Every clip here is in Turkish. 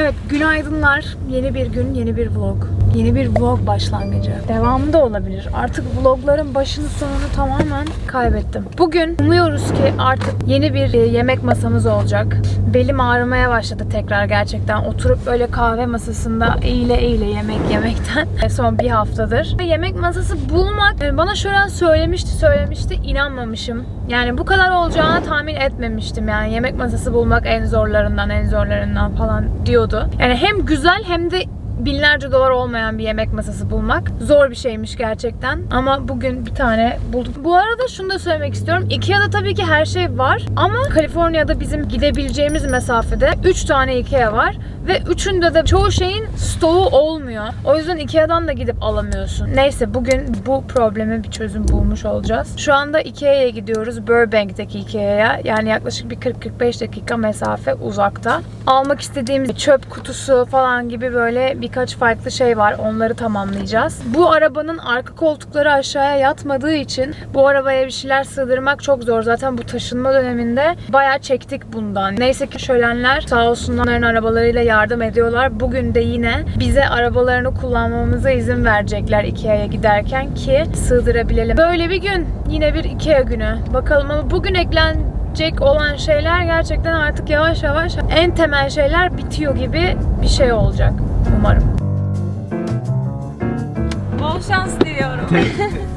Evet, günaydınlar. Yeni bir gün, yeni bir vlog. Yeni bir vlog başlangıcı. Devamı da olabilir. Artık vlogların başını sonunu tamamen kaybettim. Bugün umuyoruz ki artık yeni bir e, yemek masamız olacak. Belim ağrımaya başladı tekrar gerçekten. Oturup böyle kahve masasında eğile eğile yemek yemekten e, son bir haftadır. Yemek masası bulmak e, bana şöyle söylemişti söylemişti inanmamışım. Yani bu kadar olacağını tahmin etmemiştim. Yani yemek masası bulmak en zorlarından en zorlarından falan diyordu. Yani hem güzel hem de binlerce dolar olmayan bir yemek masası bulmak zor bir şeymiş gerçekten. Ama bugün bir tane buldum. Bu arada şunu da söylemek istiyorum. Ikea'da tabii ki her şey var ama Kaliforniya'da bizim gidebileceğimiz mesafede 3 tane Ikea var ve üçünde de çoğu şeyin stoğu olmuyor. O yüzden Ikea'dan da gidip alamıyorsun. Neyse bugün bu probleme bir çözüm bulmuş olacağız. Şu anda Ikea'ya gidiyoruz. Burbank'teki Ikea'ya. Yani yaklaşık bir 40-45 dakika mesafe uzakta. Almak istediğimiz çöp kutusu falan gibi böyle birkaç farklı şey var. Onları tamamlayacağız. Bu arabanın arka koltukları aşağıya yatmadığı için bu arabaya bir şeyler sığdırmak çok zor. Zaten bu taşınma döneminde bayağı çektik bundan. Neyse ki şölenler sağ olsunlar onların arabalarıyla yardım ediyorlar. Bugün de yine bize arabalarını kullanmamıza izin verecekler Ikea'ya giderken ki sığdırabilelim. Böyle bir gün. Yine bir Ikea günü. Bakalım ama bugün eklenecek olan şeyler gerçekten artık yavaş yavaş en temel şeyler bitiyor gibi bir şey olacak. Umarım. Bol şans diliyorum.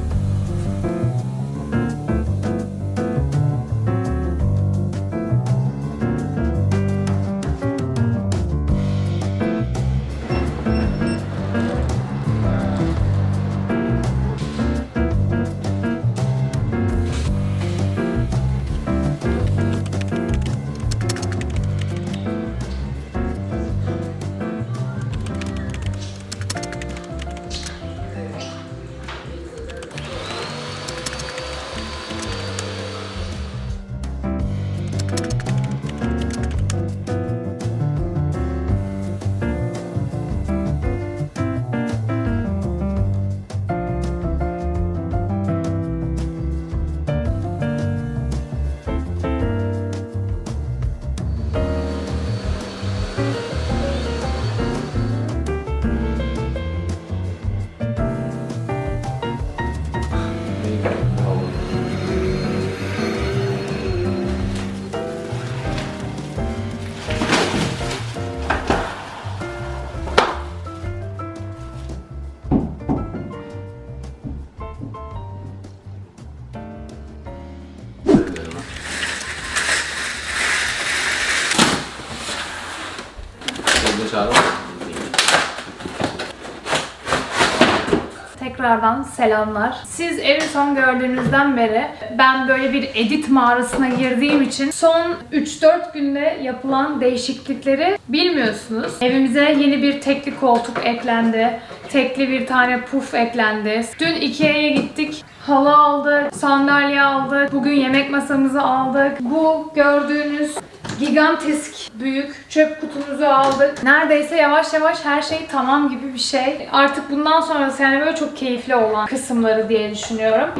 Tekrardan selamlar. Siz evi son gördüğünüzden beri ben böyle bir edit mağarasına girdiğim için son 3-4 günde yapılan değişiklikleri bilmiyorsunuz. Evimize yeni bir tekli koltuk eklendi. Tekli bir tane puf eklendi. Dün Ikea'ya gittik. Halı aldık, sandalye aldık. Bugün yemek masamızı aldık. Bu gördüğünüz gigantisk büyük çöp kutumuzu aldık. Neredeyse yavaş yavaş her şey tamam gibi bir şey. Artık bundan sonrası yani böyle çok keyifli olan kısımları diye düşünüyorum.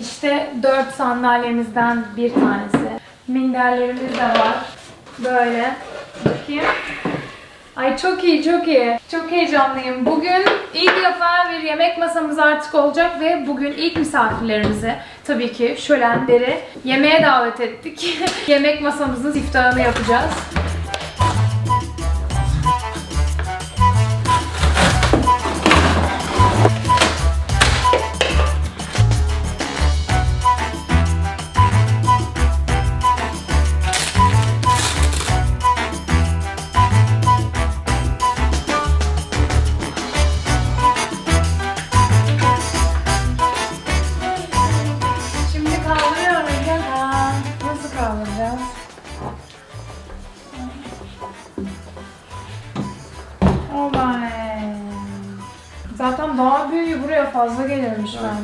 İşte dört sandalyemizden bir tanesi. Minderlerimiz de var. Böyle. Bakayım. Ay çok iyi, çok iyi. Çok heyecanlıyım. Bugün ilk defa bir yemek masamız artık olacak ve bugün ilk misafirlerimizi tabii ki şölenleri yemeğe davet ettik. yemek masamızın siftahını yapacağız.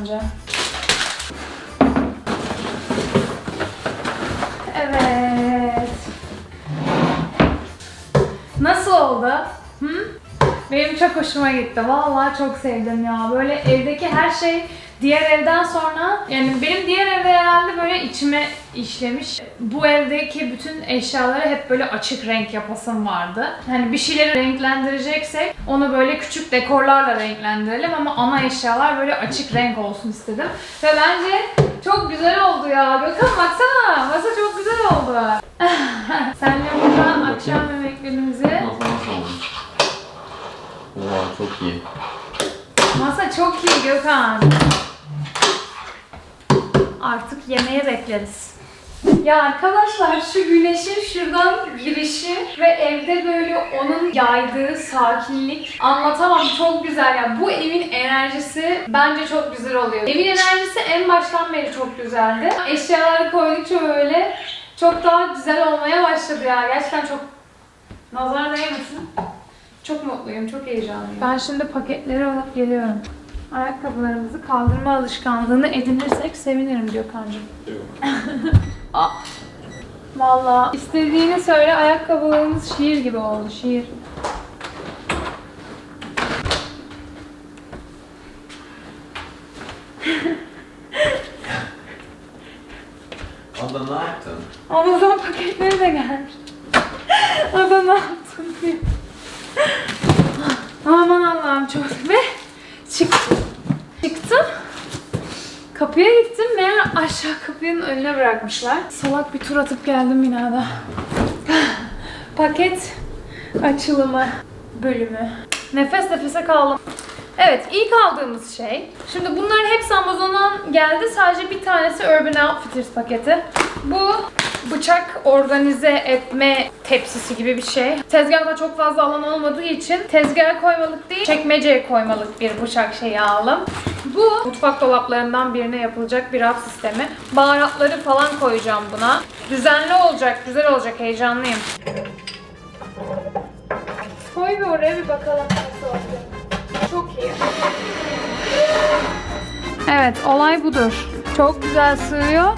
Bence. Evet. Nasıl oldu? Hı? Benim çok hoşuma gitti. Vallahi çok sevdim ya. Böyle evdeki her şey diğer evden sonra yani benim diğer evde herhalde böyle içime işlemiş. Bu evdeki bütün eşyaları hep böyle açık renk yapasım vardı. Hani bir şeyleri renklendireceksek onu böyle küçük dekorlarla renklendirelim ama ana eşyalar böyle açık renk olsun istedim. Ve bence çok güzel oldu ya. Gökhan baksana. Masa çok güzel oldu. Senle burada akşam yemeklerimizi. Nasıl nasıl olmuş? Oha çok iyi. Masa çok iyi Gökhan. Artık yemeğe bekleriz. Ya arkadaşlar şu güneşin şuradan girişi ve evde böyle onun yaydığı sakinlik anlatamam çok güzel ya. Bu evin enerjisi bence çok güzel oluyor. Evin enerjisi en baştan beri çok güzeldi. Eşyaları koydukça böyle çok daha güzel olmaya başladı ya. Gerçekten çok nazar değmesin. Çok mutluyum, çok heyecanlıyım. Ben şimdi paketleri alıp geliyorum. Ayakkabılarımızı kaldırma alışkanlığını edinirsek sevinirim Gökhan'cığım. Ah. Valla istediğini söyle ayakkabılarımız şiir gibi oldu, şiir. Ada ne yaptın? Amazon paketleri de gelmiş. Ada ne yaptın diye. Aman Allah'ım çok ve çıktım. Çıktım. Kapıya gittim meğer aşağı kapının önüne bırakmışlar. Salak bir tur atıp geldim binada. Paket açılımı bölümü. Nefes nefese kaldım. Evet ilk aldığımız şey. Şimdi bunların hepsi Amazon'dan geldi. Sadece bir tanesi Urban Outfitters paketi. Bu bıçak organize etme tepsisi gibi bir şey. Tezgahta çok fazla alan olmadığı için tezgaha koymalık değil, çekmeceye koymalık bir bıçak şeyi aldım. Bu mutfak dolaplarından birine yapılacak bir raf sistemi. Baharatları falan koyacağım buna. Düzenli olacak, güzel olacak, heyecanlıyım. Koy bir oraya bir bakalım nasıl olacak. Çok iyi. Evet, olay budur. Çok güzel sığıyor.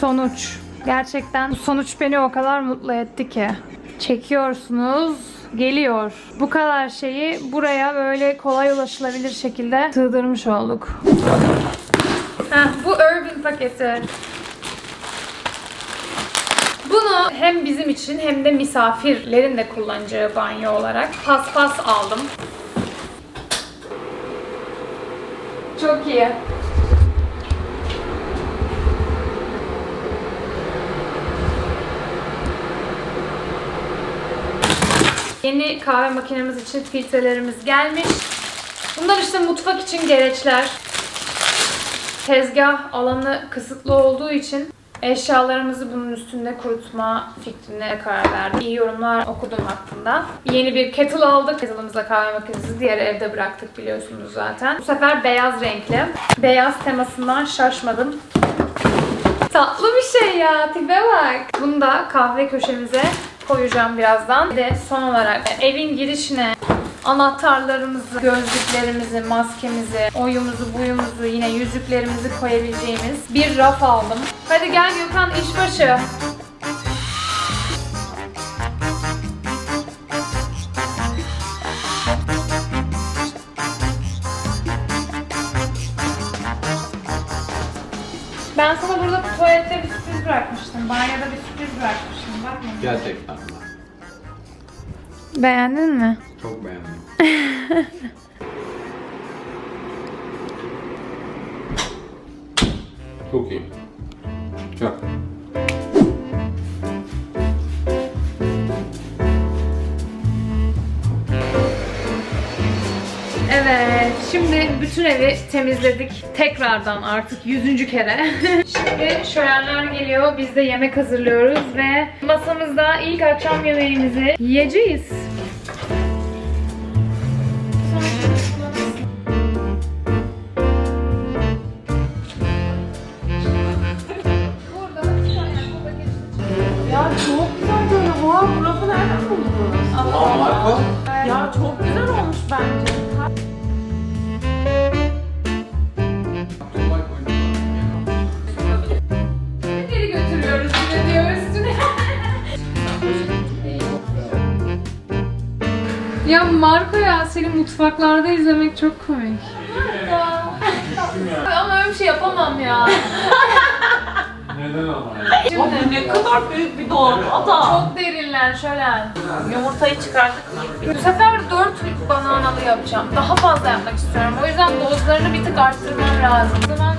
Sonuç. Gerçekten sonuç beni o kadar mutlu etti ki. Çekiyorsunuz, geliyor. Bu kadar şeyi buraya böyle kolay ulaşılabilir şekilde sığdırmış olduk. Heh, bu Urban paketi. Bunu hem bizim için hem de misafirlerin de kullanacağı banyo olarak paspas aldım. Çok iyi. Yeni kahve makinemiz için filtrelerimiz gelmiş. Bunlar işte mutfak için gereçler. Tezgah alanı kısıtlı olduğu için eşyalarımızı bunun üstünde kurutma fikrine karar verdim. İyi yorumlar okudum hakkında. Yeni bir kettle aldık. Kettle'ımızda kahve makinesi diğer evde bıraktık biliyorsunuz zaten. Bu sefer beyaz renkli. Beyaz temasından şaşmadım. Tatlı bir şey ya, tipe bak. Bunu da kahve köşemize koyacağım birazdan. Bir de son olarak evin girişine anahtarlarımızı, gözlüklerimizi, maskemizi, oyumuzu, buyumuzu, yine yüzüklerimizi koyabileceğimiz bir raf aldım. Hadi gel Gökhan işbaşı. Ben sana burada tuvalette bir sürpriz bırakmıştım. Banyoda bir sürpriz bırakmıştım. Gerçekten mi? Beğendin mi? Çok beğendim. Çok iyi. Şimdi bütün evi temizledik. Tekrardan artık yüzüncü kere. şimdi şölenler geliyor, biz de yemek hazırlıyoruz ve masamızda ilk akşam yemeğimizi yiyeceğiz. Mutfaklarda izlemek çok komik. Ama öyle bir şey yapamam ya. Neden ama? Abi ne kadar büyük bir dolap adam. Çok derinler şöyle. Yumurtayı çıkardık? Bu sefer 4 bananalı yapacağım. Daha fazla yapmak istiyorum. O yüzden dozlarını bir tık arttırmam lazım. O zaman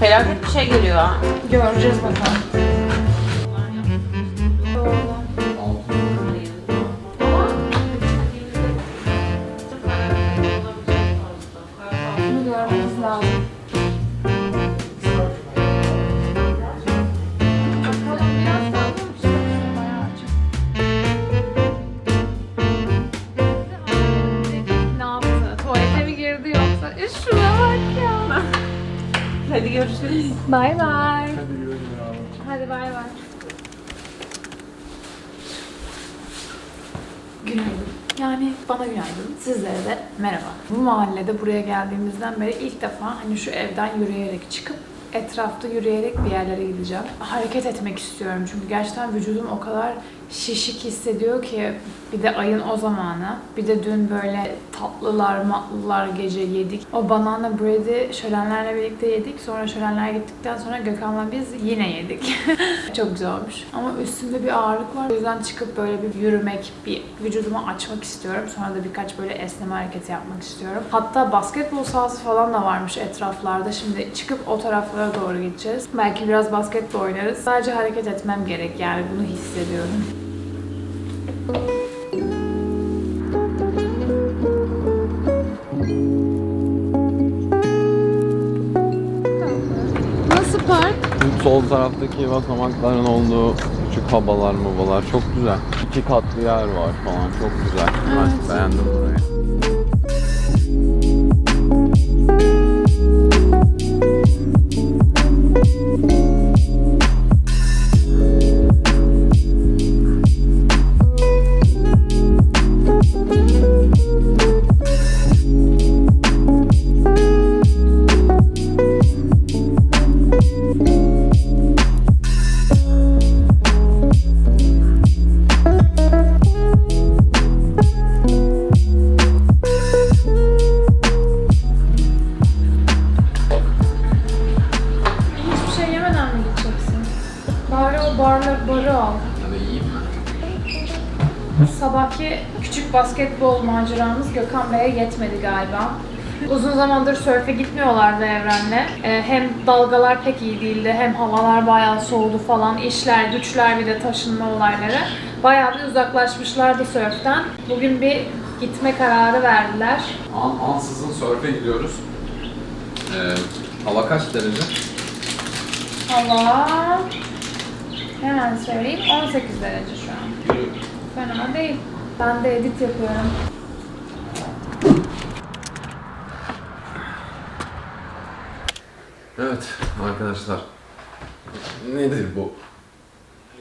Felaket bir şey geliyor ha. göreceğiz bakalım. Görüşürüz. Bay bay. Hadi bay bay. Günaydın. Yani bana günaydın. Sizlere de merhaba. Bu mahallede buraya geldiğimizden beri ilk defa hani şu evden yürüyerek çıkıp etrafta yürüyerek bir yerlere gideceğim. Hareket etmek istiyorum çünkü gerçekten vücudum o kadar şişik hissediyor ki bir de ayın o zamanı. Bir de dün böyle tatlılar, matlılar gece yedik. O banana bread'i şölenlerle birlikte yedik. Sonra şölenler gittikten sonra Gökhan'la biz yine yedik. Çok güzel olmuş. Ama üstümde bir ağırlık var. O yüzden çıkıp böyle bir yürümek, bir vücudumu açmak istiyorum. Sonra da birkaç böyle esneme hareketi yapmak istiyorum. Hatta basketbol sahası falan da varmış etraflarda. Şimdi çıkıp o taraflara doğru gideceğiz. Belki biraz basketbol oynarız. Sadece hareket etmem gerek yani bunu hissediyorum. Nasıl park? Sol taraftaki basamakların olduğu küçük habalar mabalar çok güzel. İki katlı yer var falan çok güzel. Ben beğendim burayı. Maceramız Gökhan Bey'e yetmedi galiba. Uzun zamandır sörfe gitmiyorlardı Evren'le. Ee, hem dalgalar pek iyi değildi, hem havalar bayağı soğudu falan. İşler, güçler bir de taşınma olayları. Bayağı bir uzaklaşmışlardı sörften. Bugün bir gitme kararı verdiler. An ansızın sörfe gidiyoruz. Ee, hava kaç derece? Allah! Hemen söyleyeyim 18 derece şu an. Fena değil. Ben de edit yapıyorum. Evet arkadaşlar. Nedir bu?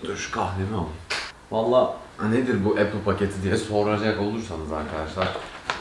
Dur şu kahvemi alayım. Valla nedir bu Apple paketi diye soracak olursanız arkadaşlar.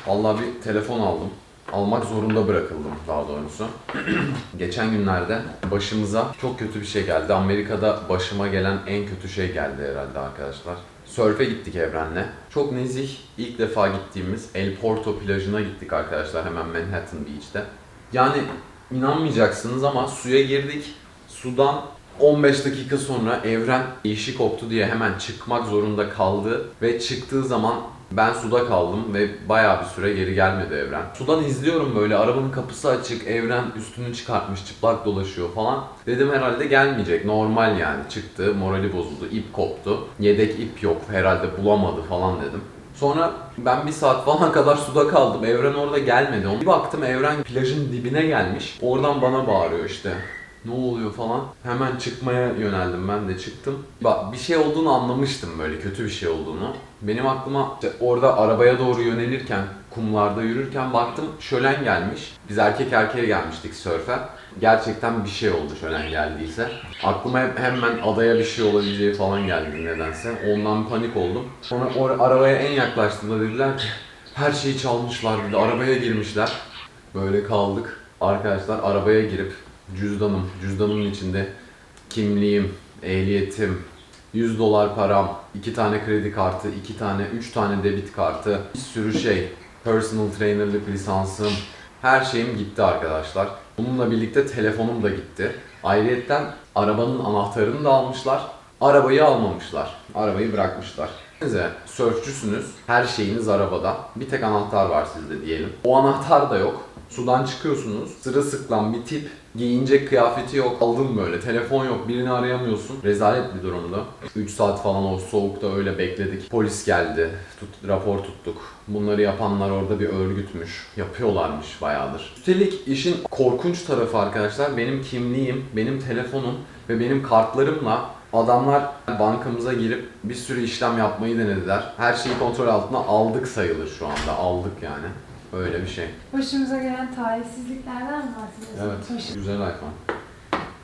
Valla bir telefon aldım. Almak zorunda bırakıldım daha doğrusu. Geçen günlerde başımıza çok kötü bir şey geldi. Amerika'da başıma gelen en kötü şey geldi herhalde arkadaşlar. Sörfe gittik Evren'le. Çok nezih ilk defa gittiğimiz El Porto plajına gittik arkadaşlar hemen Manhattan Beach'te. Yani inanmayacaksınız ama suya girdik. Sudan 15 dakika sonra evren işi koptu diye hemen çıkmak zorunda kaldı ve çıktığı zaman ben suda kaldım ve bayağı bir süre geri gelmedi evren. Sudan izliyorum böyle arabanın kapısı açık, evren üstünü çıkartmış, çıplak dolaşıyor falan. Dedim herhalde gelmeyecek, normal yani. Çıktı, morali bozuldu, ip koptu. Yedek ip yok, herhalde bulamadı falan dedim. Sonra ben bir saat falan kadar suda kaldım. Evren orada gelmedi. Bir baktım Evren plajın dibine gelmiş. Oradan bana bağırıyor işte. Ne oluyor falan. Hemen çıkmaya yöneldim ben de çıktım. Bak bir şey olduğunu anlamıştım böyle kötü bir şey olduğunu. Benim aklıma işte orada arabaya doğru yönelirken, kumlarda yürürken baktım şölen gelmiş. Biz erkek erkeğe gelmiştik sörfe. Gerçekten bir şey oldu şölen geldiyse. Aklıma hemen adaya bir şey olabileceği falan geldi nedense. Ondan panik oldum. Sonra o arabaya en yaklaştığımda dediler ki Her şeyi çalmışlar bir de arabaya girmişler. Böyle kaldık. Arkadaşlar arabaya girip cüzdanım, cüzdanımın içinde kimliğim, ehliyetim, 100 dolar param, 2 tane kredi kartı, 2 tane, 3 tane debit kartı, bir sürü şey, personal trainerlık lisansım, her şeyim gitti arkadaşlar. Bununla birlikte telefonum da gitti. Ayrıyetten arabanın anahtarını da almışlar. Arabayı almamışlar. Arabayı bırakmışlar. Size sörfçüsünüz. Her şeyiniz arabada. Bir tek anahtar var sizde diyelim. O anahtar da yok. Sudan çıkıyorsunuz. Sırılsıklam bir tip. Giyinecek kıyafeti yok. Aldım böyle. Telefon yok. Birini arayamıyorsun. Rezalet bir durumda. 3 saat falan o soğukta öyle bekledik. Polis geldi. Tut, rapor tuttuk. Bunları yapanlar orada bir örgütmüş. Yapıyorlarmış bayağıdır. Üstelik işin korkunç tarafı arkadaşlar benim kimliğim, benim telefonum ve benim kartlarımla adamlar bankamıza girip bir sürü işlem yapmayı denediler. Her şeyi kontrol altına aldık sayılır şu anda. Aldık yani. Öyle bir şey. Başımıza gelen talihsizliklerden mi bahsediyorsun? Evet. Başı- Güzel iPhone.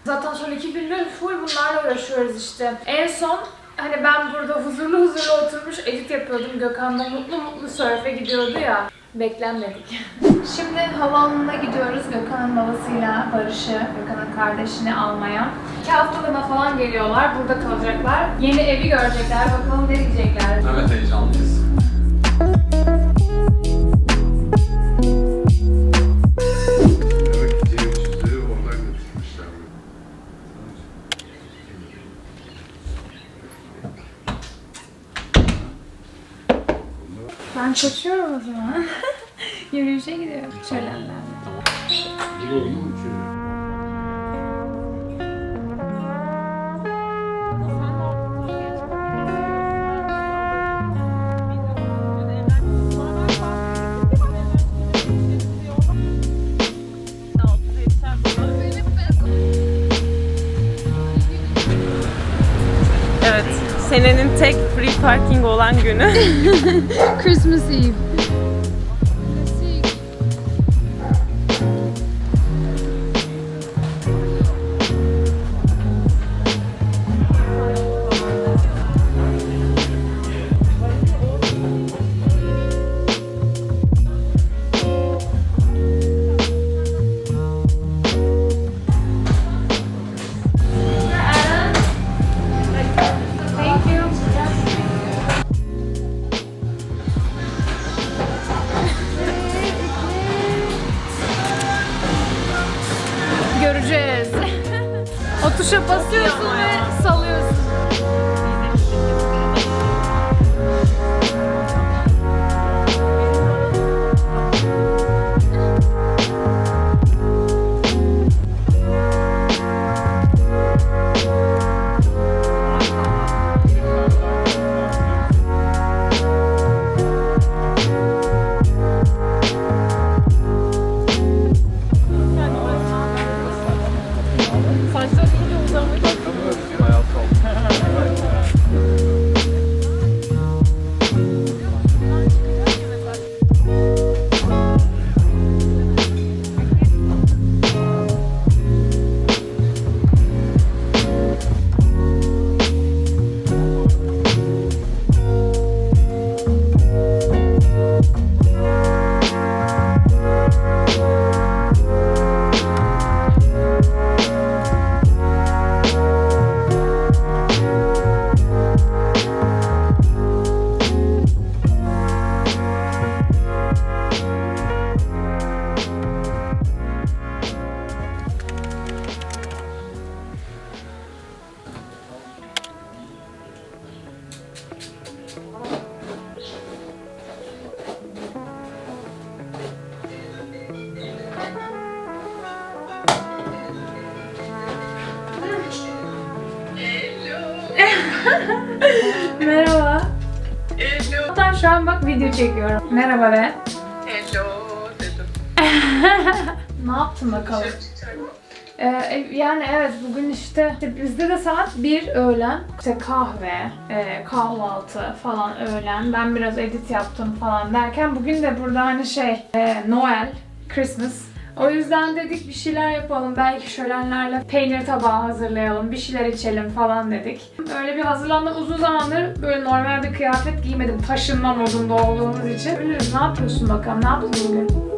Zaten son iki gündür full bunlarla uğraşıyoruz işte. En son hani ben burada huzurlu huzurlu oturmuş edit yapıyordum. Gökhan da mutlu mutlu sörfe gidiyordu ya. Beklenmedik. Şimdi havaalanına gidiyoruz Gökhan'ın babasıyla Barış'ı, Gökhan'ın kardeşini almaya. İki haftalığına falan geliyorlar. Burada kalacaklar. Yeni evi görecekler. Bakalım nereye gidecekler. Evet heyecanlıyız. Şölenlerle. Senenin tek free parking olan günü. Christmas Eve. İşte, bizde de saat 1 öğlen işte kahve, e, kahvaltı falan öğlen. Ben biraz edit yaptım falan derken bugün de burada hani şey e, Noel, Christmas O yüzden dedik bir şeyler yapalım. Belki şölenlerle peynir tabağı hazırlayalım. Bir şeyler içelim falan dedik. Öyle bir hazırlandım. Uzun zamandır böyle normal bir kıyafet giymedim. Taşınma modunda olduğumuz için. Ölürüz. Ne yapıyorsun bakalım? Ne yaptın bugün?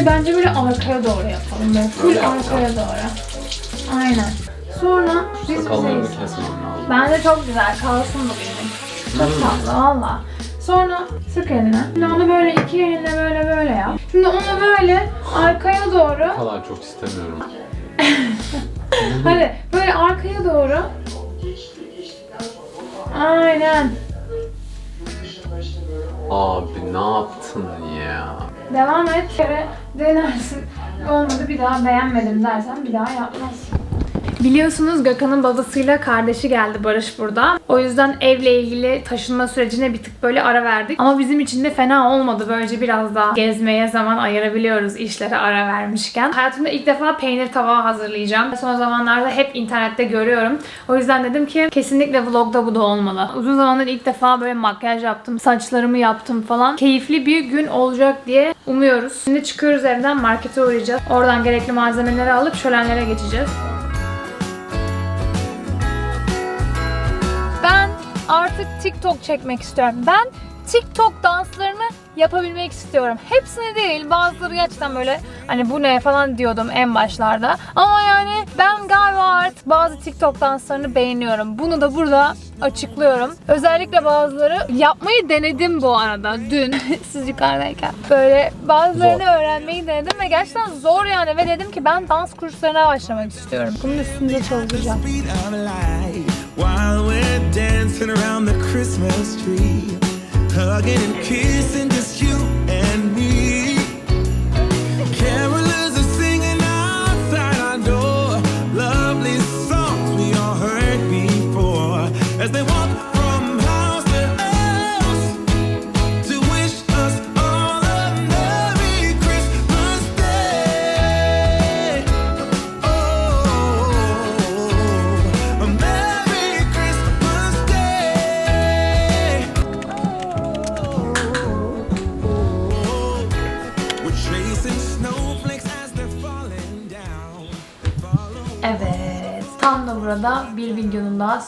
Göre. Ki bence böyle arkaya doğru yapalım. Böyle full Öyle arkaya doğru. Aynen. Sonra biz Sakallarımı bizeyiz. kesmem lazım. Bence çok güzel. Kalsın bu benim. Çok tatlı valla. Sonra sık eline. Şimdi onu böyle iki elinle böyle böyle yap. Şimdi onu böyle arkaya doğru. Bu kadar çok istemiyorum. Hadi böyle arkaya doğru. Aynen. Abi ne yaptın ya? Devam et. Kere denersin. Olmadı bir daha beğenmedim dersen bir daha yapmazsın. Biliyorsunuz Gökhan'ın babasıyla kardeşi geldi Barış burada. O yüzden evle ilgili taşınma sürecine bir tık böyle ara verdik. Ama bizim için de fena olmadı. Böylece biraz daha gezmeye zaman ayırabiliyoruz işlere ara vermişken. Hayatımda ilk defa peynir tava hazırlayacağım. Son zamanlarda hep internette görüyorum. O yüzden dedim ki kesinlikle vlogda bu da olmalı. Uzun zamandır ilk defa böyle makyaj yaptım, saçlarımı yaptım falan. Keyifli bir gün olacak diye umuyoruz. Şimdi çıkıyoruz evden markete uğrayacağız. Oradan gerekli malzemeleri alıp şölenlere geçeceğiz. Artık TikTok çekmek istiyorum. Ben TikTok danslarını yapabilmek istiyorum. Hepsini değil. Bazıları gerçekten böyle hani bu ne falan diyordum en başlarda. Ama yani ben galiba artık bazı TikTok danslarını beğeniyorum. Bunu da burada açıklıyorum. Özellikle bazıları yapmayı denedim bu arada dün siz yukarıdayken. Böyle bazılarını öğrenmeyi denedim ve gerçekten zor yani ve dedim ki ben dans kurslarına başlamak istiyorum. Bunun üstünde çalışacağım. While we're dancing around the Christmas tree, hugging and kissing just you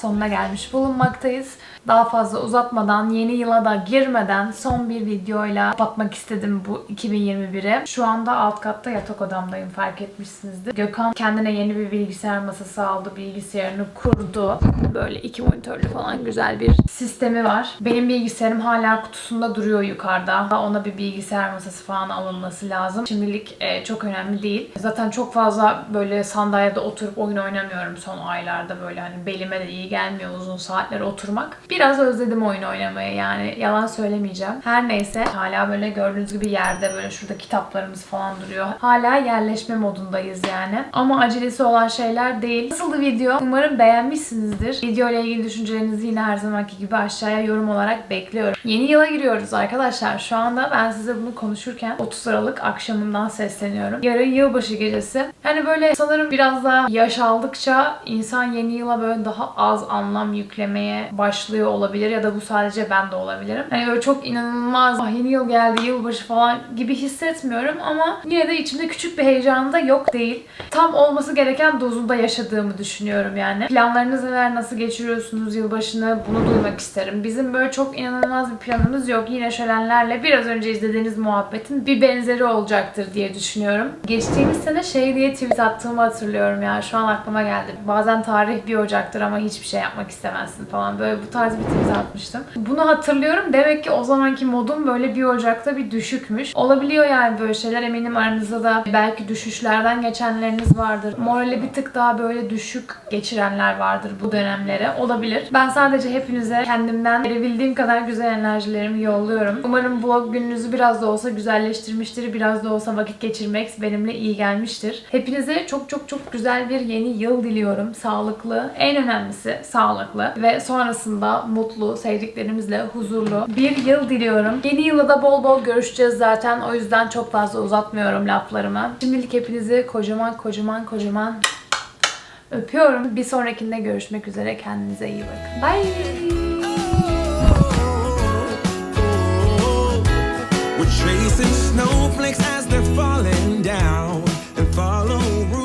sonuna gelmiş bulunmaktayız. Daha fazla uzatmadan, yeni yıla da girmeden son bir videoyla kapatmak istedim bu 2021'i. Şu anda alt katta yatak odamdayım fark etmişsinizdir. Gökhan kendine yeni bir bilgisayar masası aldı, bilgisayarını kurdu. Böyle iki monitörlü falan güzel bir sistemi var. Benim bilgisayarım hala kutusunda duruyor yukarıda. Ona bir bilgisayar masası falan alınması lazım. Şimdilik e, çok önemli değil. Zaten çok fazla böyle sandalyede oturup oyun oynamıyorum son aylarda böyle hani belime de iyi gelmiyor uzun saatler oturmak. Biraz özledim oyun oynamayı yani yalan söylemeyeceğim. Her neyse hala böyle gördüğünüz gibi yerde böyle şurada kitaplarımız falan duruyor. Hala yerleşme modundayız yani. Ama acelesi olan şeyler değil. Nasıldı video? Umarım beğenmişsinizdir. Video ile ilgili düşüncelerinizi yine her zamanki gibi aşağıya yorum olarak bekliyorum. Yeni yıla giriyoruz arkadaşlar. Şu anda ben size bunu konuşurken 30 Aralık akşamından sesleniyorum. Yarın yılbaşı gecesi. Hani böyle sanırım biraz daha yaş aldıkça insan yeni yıla böyle daha az anlam yüklemeye başlıyor olabilir ya da bu sadece ben de olabilirim. Hani böyle çok inanılmaz "Ah, yeni yıl geldi yılbaşı falan gibi hissetmiyorum ama yine de içimde küçük bir heyecan da yok değil. Tam olması gereken dozunda yaşadığımı düşünüyorum yani. Planlarınız neler, nasıl geçiriyorsunuz yılbaşını bunu duymak isterim. Bizim böyle çok inanılmaz bir planımız yok. Yine şölenlerle biraz önce izlediğiniz muhabbetin bir benzeri olacaktır diye düşünüyorum. Geçtiğimiz sene şey diye tweet attığımı hatırlıyorum ya. Şu an aklıma geldi. Bazen tarih bir Ocak'tır ama hiçbir şey yapmak istemezsin falan. Böyle bu tarz bir tweet atmıştım. Bunu hatırlıyorum. Demek ki o zamanki modum böyle bir Ocak'ta bir düşükmüş. Olabiliyor yani böyle şeyler. Eminim aranızda da belki düşüşlerden geçenleriniz vardır. Morali bir tık daha böyle düşük geçirenler vardır bu dönemlere. Olabilir. Ben sadece hepinize kendimden verebildiğim kadar güzel enerjilerimi yolluyorum. Umarım vlog gününüzü biraz da olsa güzelleştirmiştir. Biraz da olsa vakit geçirmek benimle iyi gelmiştir. Hepinize çok çok çok güzel bir yeni yıl diliyorum. Sağlık sağlıklı, en önemlisi sağlıklı ve sonrasında mutlu, sevdiklerimizle huzurlu bir yıl diliyorum. Yeni yılda da bol bol görüşeceğiz zaten. O yüzden çok fazla uzatmıyorum laflarımı. Şimdilik hepinizi kocaman kocaman kocaman öpüyorum. Bir sonrakinde görüşmek üzere. Kendinize iyi bakın. Bye! We're snowflakes as they're falling down and follow